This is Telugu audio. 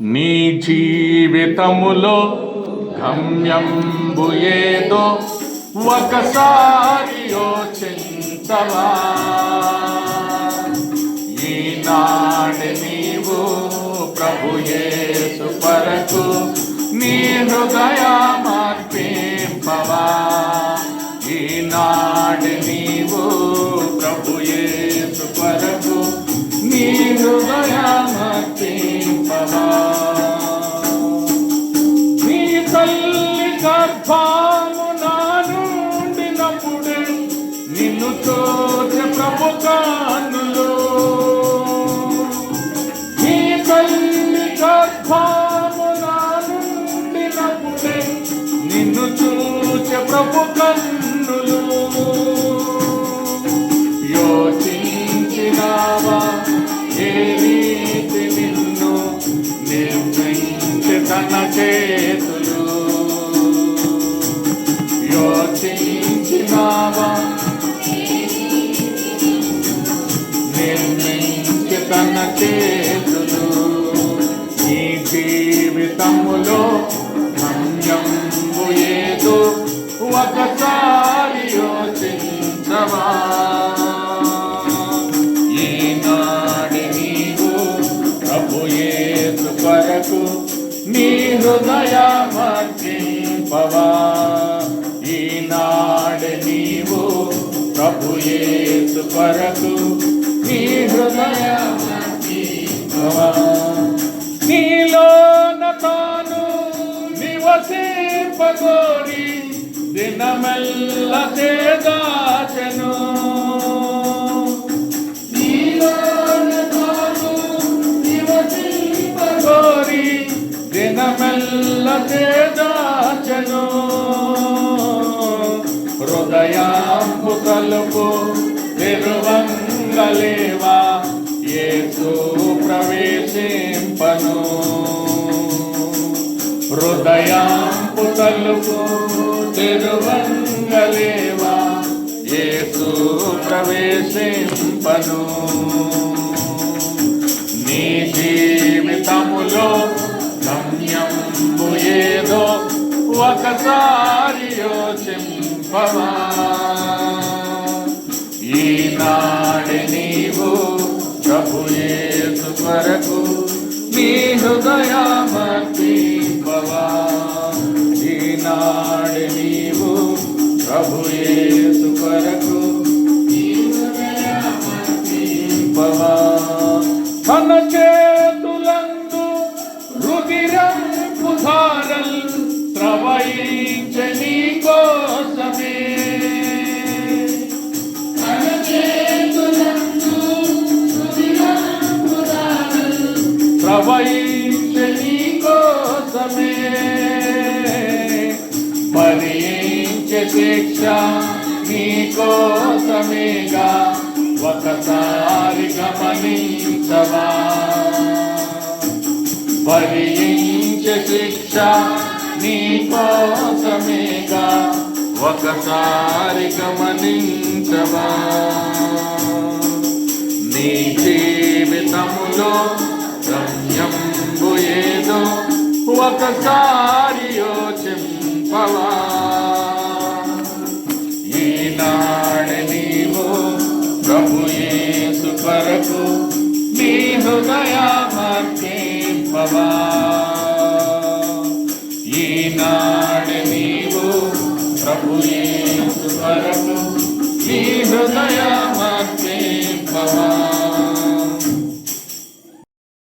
నీ జీవితములో గమ్యంబు ఏదో ఒకసారి యోచించవా? ఈనాడు నీవు ప్రభు యేసు పరకు నీ హృదయమార్పింపవా ఈనాడు నీవు ప్రభు యేసు పరకు నీ హృదయమార్పింపవా నీ తల్లి గర్భాము నా నుండినప్పుడే నిన్ను చూచ ప్రభు నీ తల్లి గర్భాము నా నుండినప్పుడే నిన్ను చూచ ప్రభు తన చేతులు. నీ జీవితములో గమ్యంబు ఏదో ఒకసారి యోచించవా? ఈనాడి నీవు ప్రభు యేసు కొరకు నీ హృదయ హృదయమర్పింపవా ఈనాడు నీవు ప్రభు యేసు కొరకు నీ హృదయ నీలోన తాను నివసింపగోరి దినమెల్ల తేదాచను దినమెల్ల తేదాచను హృదయాంపు తలుపు తెరువంగలేవా? యేసు ప్రవేశింపను హృదయాంపు తలుపు తెరువంగలేవా ఏసు ప్రవేశింపను. నీ జీవితములో గమ్యంబు ఏదో ఒకసారి యోచింపవా? ఈనా వరకు మీ నీ హృదయమర్పింపవా ఈనాడు నీవు ప్రభు యేసు కొరకు తన చేతులందు రుదిరం పుధారల్ త్రవయించ భరించే శిక్ష నీకోసమేగా. ఒకసారి గమనించవా. భరించే శిక్ష నీకోసమేగా. ఒకసారి గమనించవా. నీ జీవితములో గమ్యంబు ఏదో. ఒకసారి హృదయమర్పింపవా ఈనాడు నీవు ప్రభు యేసు కొరకు నీ హృదయమ